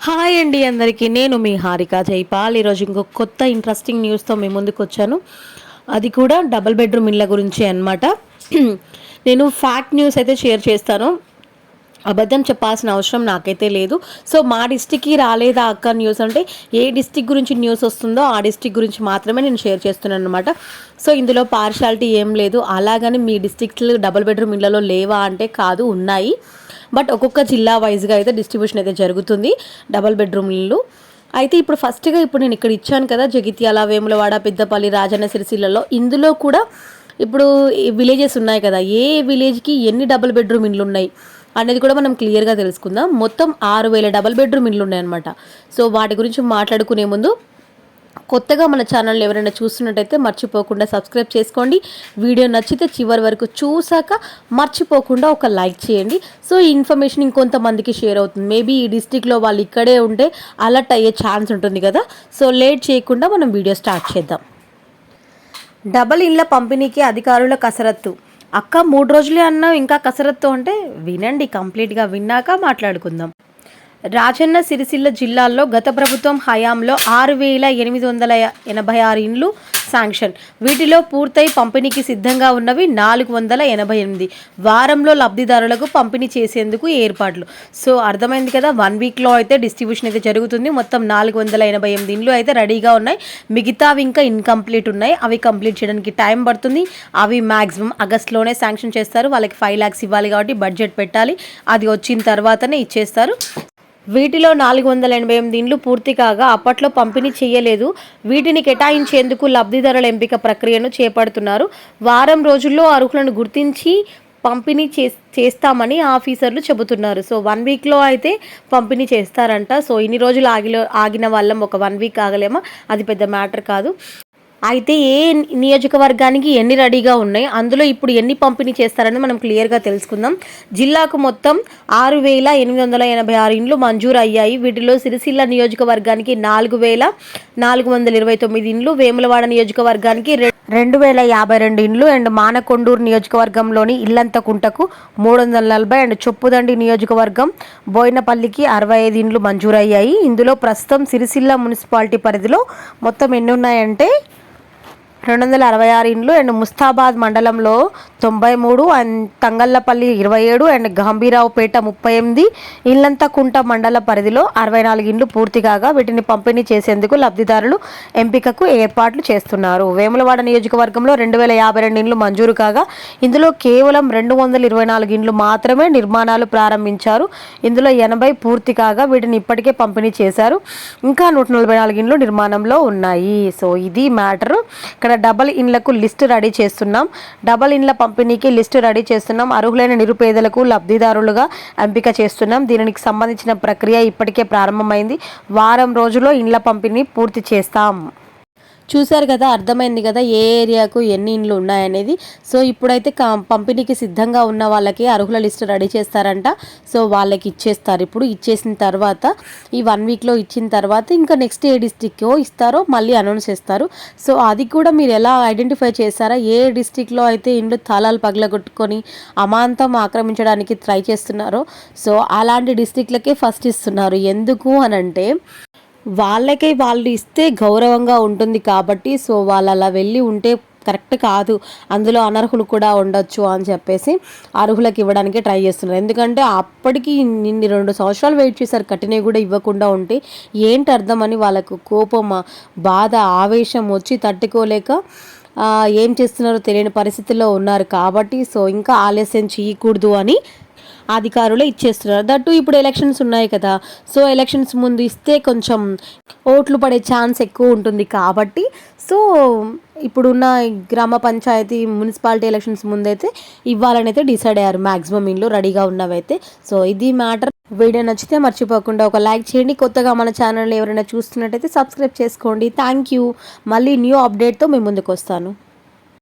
Hi అండి అందరికీ. నేను మీ హారిక జైపాల్. ఈరోజు ఇంకొక కొత్త ఇంట్రెస్టింగ్ న్యూస్తో మీ ముందుకు వచ్చాను. అది కూడా డబుల్ బెడ్రూమ్ ఇళ్ళ గురించి అనమాట నేను ఫ్యాక్ట్ న్యూస్ అయితే షేర్ చేస్తాను. అబద్ధం చెప్పాల్సిన అవసరం నాకైతే లేదు. సో మా డిస్టిక్కి రాలేదా అక్క న్యూస్ అంటే ఏ డిస్టిక్ గురించి న్యూస్ వస్తుందో ఆ డిస్టిక్ గురించి మాత్రమే నేను షేర్ చేస్తున్నాను అనమాట సో ఇందులో పార్షాలిటీ ఏం లేదు. అలాగని మీ డిస్టిక్లు డబుల్ బెడ్రూమ్ ఇళ్ళలో లేవా అంటే కాదు ఉన్నాయి. బట్ ఒక్కొక్క జిల్లా వైజ్గా అయితే డిస్ట్రిబ్యూషన్ అయితే జరుగుతుంది డబల్ బెడ్రూమ్ ఇల్లు అయితే ఇప్పుడు ఫస్ట్గా ఇప్పుడు నేను ఇక్కడ ఇచ్చాను కదా జగిత్యాల వేములవాడ పెద్దపల్లి రాజన్న సిరిసిల్లలో. ఇందులో కూడా ఇప్పుడు విలేజెస్ ఉన్నాయి కదా ఏ విలేజ్కి ఎన్ని డబుల్ బెడ్రూమ్ ఇండ్లు ఉన్నాయి అనేది కూడా మనం క్లియర్గా తెలుసుకుందాం. మొత్తం ఆరు వేల డబల్ బెడ్రూమ్ ఇండ్లు ఉన్నాయన్నమాట. సో వాటి గురించి మాట్లాడుకునే ముందు కొత్తగా మన ఛానల్ ఎవరైనా చూస్తున్నట్టయితే మర్చిపోకుండా సబ్స్క్రైబ్ చేసుకోండి. వీడియో నచ్చితే చివరి వరకు చూసాక మర్చిపోకుండా ఒక లైక్ చేయండి. సో ఈ ఇన్ఫర్మేషన్ ఇంకొంతమందికి షేర్ అవుతుంది. మేబీ ఈ డిస్టిక్లో వాళ్ళు ఇక్కడే ఉంటే అలర్ట్ అయ్యే ఛాన్స్ ఉంటుంది కదా. సో లేట్ చేయకుండా మనం వీడియో స్టార్ట్ చేద్దాం. డబల్ ఇండ్ల పంపిణీకి అధికారుల కసరత్తు. అక్క మూడు రోజులే అన్నా ఇంకా కసరత్తు అంటే వినండి కంప్లీట్గా విన్నాక మాట్లాడుకుందాం. రాజన్న సిరిసిల్ల జిల్లాల్లో గత ప్రభుత్వం హయాంలో ఆరు వేల ఎనిమిది వందల ఎనభై ఆరు ఇండ్లు శాంక్షన్. వీటిలో పూర్తయి పంపిణీకి సిద్ధంగా ఉన్నవి నాలుగు వందల ఎనభై ఎనిమిది. వారంలో లబ్ధిదారులకు పంపిణీ చేసేందుకు ఏర్పాట్లు. సో అర్థమైంది కదా? వన్ వీక్లో అయితే డిస్ట్రిబ్యూషన్ అయితే జరుగుతుంది. మొత్తం నాలుగు వందల ఎనభై ఎనిమిది ఇండ్లు అయితే రెడీగా ఉన్నాయి. మిగతావి ఇంకా ఇన్కంప్లీట్ ఉన్నాయి. అవి కంప్లీట్ చేయడానికి టైం పడుతుంది. అవి మ్యాక్సిమం ఆగస్ట్లోనే శాంక్షన్ చేస్తారు. వాళ్ళకి ఫైవ్ ల్యాక్స్ ఇవ్వాలి కాబట్టి బడ్జెట్ పెట్టాలి. అది వచ్చిన తర్వాతనే ఇచ్చేస్తారు. వీటిలో నాలుగు వందల ఎనభై ఎనిమిది ఇండ్లు పూర్తి కాగా అప్పట్లో పంపిణీ చేయలేదు. వీటిని కేటాయించేందుకు లబ్ధిదారుల ఎంపిక ప్రక్రియను చేపడుతున్నారు. వారం రోజుల్లో అర్హులను గుర్తించి పంపిణీ చే చేస్తామని ఆఫీసర్లు చెబుతున్నారు. సో వన్ వీక్లో అయితే పంపిణీ చేస్తారంట. సో ఇన్ని రోజులు ఆగిలో ఆగిన వాళ్ళం ఒక వన్ వీక్ ఆగలేమో? అది పెద్ద మ్యాటర్ కాదు. అయితే ఏ నియోజకవర్గానికి ఎన్ని రెడీగా ఉన్నాయి అందులో ఇప్పుడు ఎన్ని పంపిణీ చేస్తారని మనం క్లియర్గా తెలుసుకుందాం. జిల్లాకు మొత్తం ఆరు వేల ఎనిమిది వందల ఎనభై ఆరు ఇండ్లు మంజూరు అయ్యాయి. వీటిలో సిరిసిల్ల నియోజకవర్గానికి నాలుగు వేల నాలుగు వందల ఇరవై తొమ్మిది ఇండ్లు వేములవాడ నియోజకవర్గానికి రెండు వేల యాభై రెండు ఇండ్లు అండ్ మానకొండూరు నియోజకవర్గంలోని ఇల్లంతకుంటకు మూడు వందల నలభై అండ్ చొప్పుదండి నియోజకవర్గం బోయినపల్లికి అరవై ఐదు ఇండ్లు మంజూరయ్యాయి. ఇందులో ప్రస్తుతం సిరిసిల్ల మున్సిపాలిటీ పరిధిలో మొత్తం ఎన్ని ఉన్నాయంటే రెండు వందల అరవై ఆరు ఇండ్లు అండ్ ముస్తాబాద్ మండలంలో తొంభై మూడు అండ్ తంగళ్ళపల్లి ఇరవై ఏడు అండ్ గంభీరావుపేట ముప్పై ఎనిమిది ఇల్లంతకుంట మండల పరిధిలో అరవై నాలుగు ఇండ్లు పూర్తి కాగా వీటిని పంపిణీ చేసేందుకు లబ్ధిదారులు ఎంపికకు ఏర్పాట్లు చేస్తున్నారు. వేములవాడ నియోజకవర్గంలో రెండు వేల యాభై రెండు ఇండ్లు మంజూరు కాగా ఇందులో కేవలం రెండు వందల ఇరవై నాలుగు ఇండ్లు మాత్రమే నిర్మాణాలు ప్రారంభించారు. ఇందులో ఎనభై పూర్తి కాగా వీటిని ఇప్పటికే పంపిణీ చేశారు. ఇంకా నూట నలభై నాలుగు ఇండ్లు నిర్మాణంలో ఉన్నాయి. సో ఇది మ్యాటర్. ఇక్కడ డబల్ ఇండ్లకు లిస్టు రెడీ చేస్తున్నాం. డబల్ ఇండ్ల పంపిణీకి లిస్టు రెడీ చేస్తున్నాం. అర్హులైన నిరుపేదలకు లబ్ధిదారులుగా ఎంపిక చేస్తున్నాం. దీనికి సంబంధించిన ప్రక్రియ ఇప్పటికే ప్రారంభమైంది. వారం రోజుల్లో ఇండ్ల పంపిణీ పూర్తి చేస్తాం. చూశారు కదా అర్థమైంది కదా ఏ ఏరియాకు ఎన్ని ఇండ్లు ఉన్నాయనేది. సో ఇప్పుడైతే పంపిణీకి సిద్ధంగా ఉన్న వాళ్ళకి అర్హుల లిస్ట్ రెడీ చేస్తారంట. సో వాళ్ళకి ఇచ్చేస్తారు. ఇప్పుడు ఇచ్చేసిన తర్వాత ఈ వన్ వీక్లో ఇచ్చిన తర్వాత ఇంకా నెక్స్ట్ ఏ డిస్టిక్కో ఇస్తారో మళ్ళీ అనౌన్స్ చేస్తారు. సో అది కూడా మీరు ఎలా ఐడెంటిఫై చేస్తారా ఏ డిస్టిక్లో అయితే ఇండ్లు తాళాలు పగలగొట్టుకొని అమాంతం ఆక్రమించడానికి ట్రై చేస్తున్నారో. సో అలాంటి డిస్టిక్లకే ఫస్ట్ ఇస్తున్నారు. ఎందుకు అని అంటే వాళ్ళకే వాళ్ళు ఇస్తే గౌరవంగా ఉంటుంది కాబట్టి సో వాళ్ళు అలా వెళ్ళి ఉంటే కరెక్ట్ కాదు. అందులో అనర్హులు కూడా ఉండొచ్చు అని చెప్పేసి అర్హులకు ఇవ్వడానికి ట్రై చేస్తున్నారు. ఎందుకంటే అప్పటికి నిన్ని రెండు సంవత్సరాలు వెయిట్ చేశారు. కట్టినవి కూడా ఇవ్వకుండా ఉంటే ఏంటి అర్థమని వాళ్ళకు కోపం బాధ ఆవేశం వచ్చి తట్టుకోలేక ఏం చేస్తున్నారో తెలియని పరిస్థితుల్లో ఉన్నారు కాబట్టి సో ఇంకా ఆలస్యం చేయకూడదు అని అధికారులు ఇచ్చేస్తున్నారు. దట్టు ఇప్పుడు ఎలక్షన్స్ ఉన్నాయి కదా. సో ఎలక్షన్స్ ముందు ఇస్తే కొంచెం ఓట్లు పడే ఛాన్స్ ఎక్కువ ఉంటుంది కాబట్టి సో ఇప్పుడున్న గ్రామ పంచాయతీ మున్సిపాలిటీ ఎలక్షన్స్ ముందైతే ఇవ్వాలని అయితే డిసైడ్ అయ్యారు. మ్యాక్సిమం ఇంట్లో రెడీగా ఉన్నవైతే. సో ఇది మ్యాటర్ వీడియో నచ్చితే మర్చిపోకుండా ఒక లైక్ చేయండి. కొత్తగా మన ఛానల్ ఎవరైనా చూస్తున్నట్టయితే సబ్స్క్రైబ్ చేసుకోండి. థ్యాంక్ యూ మళ్ళీ న్యూ అప్డేట్తో మేము ముందుకు వస్తాను.